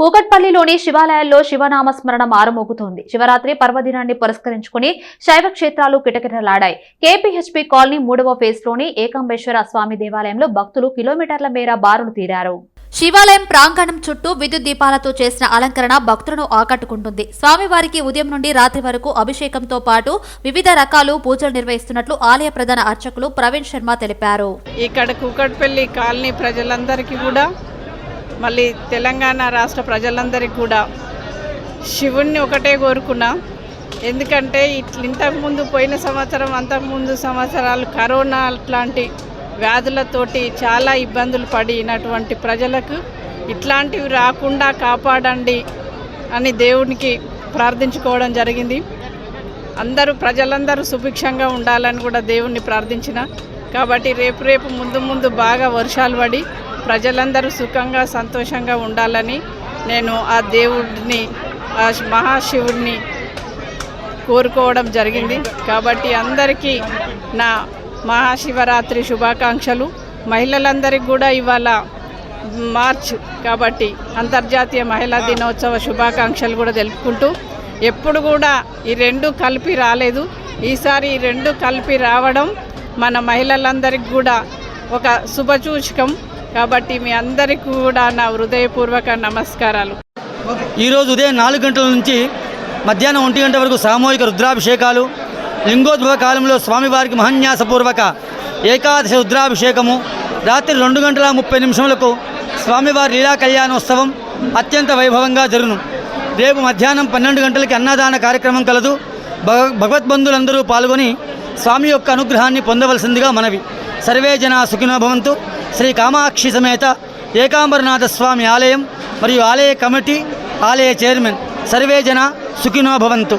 కూకట్పల్లిలోని శివాలయాల్లో శివనామస్మరణ ఆరమోగుతోంది మారుమోగుతోంది. శివరాత్రి పర్వదినాన్ని పురస్కరించుకుని శైవ క్షేత్రాలు కిటకిటలాడాయి. కేపీహెచ్పీ కాలనీ మూడవ ఫేజ్లోని ఏకాంబేశ్వర స్వామి దేవాలయంలో భక్తులు కిలోమీటర్ల మేర బారులు తీరారు. శివాలయం ప్రాంగణం చుట్టూ విద్యుత్ దీపాలతో చేసిన అలంకరణ భక్తులను ఆకట్టుకుంటుంది. స్వామివారికి ఉదయం నుండి రాత్రి వరకు అభిషేకంతో పాటు వివిధ రకాలు పూజలు నిర్వహిస్తున్నట్లు ఆలయ ప్రధాన అర్చకులు ప్రవీణ్ శర్మ తెలిపారు. ఇక్కడ కూకట్పల్లి కాలనీ ప్రజలందరికీ కూడా మళ్ళీ తెలంగాణ రాష్ట్ర ప్రజలందరికీ కూడా శివుణ్ణి ఒకటే కోరుకున్నా. ఎందుకంటే ఇట్ల ఇంతకుముందు పోయిన సంవత్సరం అంతకుముందు సంవత్సరాలు కరోనా అట్లాంటి వ్యాధులతోటి చాలా ఇబ్బందులు పడినటువంటి ప్రజలకు ఇట్లాంటివి రాకుండా కాపాడండి అని దేవునికి ప్రార్థించుకోవడం జరిగింది. అందరూ ప్రజలందరూ సుభిక్షంగా ఉండాలని కూడా దేవుణ్ణి ప్రార్థించిన. కాబట్టి రేపు రేపు ముందు ముందు బాగా వర్షాలు పడి ప్రజలందరూ సుఖంగా సంతోషంగా ఉండాలని నేను ఆ దేవుడిని ఆ మహాశివుడిని కోరుకోవడం జరిగింది. కాబట్టి అందరికీ నా మహాశివరాత్రి శుభాకాంక్షలు. మహిళలందరికీ కూడా ఇవాళ మార్చ్ కాబట్టి అంతర్జాతీయ మహిళా దినోత్సవ శుభాకాంక్షలు కూడా తెలుపుకుంటూ ఎప్పుడు కూడా ఈ రెండు కలిపి రాలేదు. ఈసారి ఈ రెండు కలిపి రావడం మన మహిళలందరికీ కూడా ఒక శుభసూచకం కాబట్టి మీ అందరికీ కూడా నా హృదయపూర్వక నమస్కారాలు. ఈరోజు ఉదయం నాలుగు గంటల నుంచి మధ్యాహ్నం ఒంటి గంట వరకు సామూహిక రుద్రాభిషేకాలు లింగోద్భవ కాలంలో స్వామివారికి మహన్యాసపూర్వక ఏకాదశి రుద్రాభిషేకము రాత్రి రెండు గంటల ముప్పై నిమిషములకు స్వామివారి లీలా కళ్యాణోత్సవం అత్యంత వైభవంగా జరుగును. రేపు మధ్యాహ్నం పన్నెండు గంటలకి అన్నదాన కార్యక్రమం కలదు. భగ భగవద్బంధులందరూ పాల్గొని స్వామి యొక్క అనుగ్రహాన్ని పొందవలసిందిగా మనవి. సర్వే జన సుఖినో భవంతు. శ్రీ కామాక్షి సమేత ఏకాంబరనాథ స్వామి ఆలయం మరియు ఆలయ కమిటీ ఆలయ చైర్మన్. సర్వే జన సుఖినో భవంతు.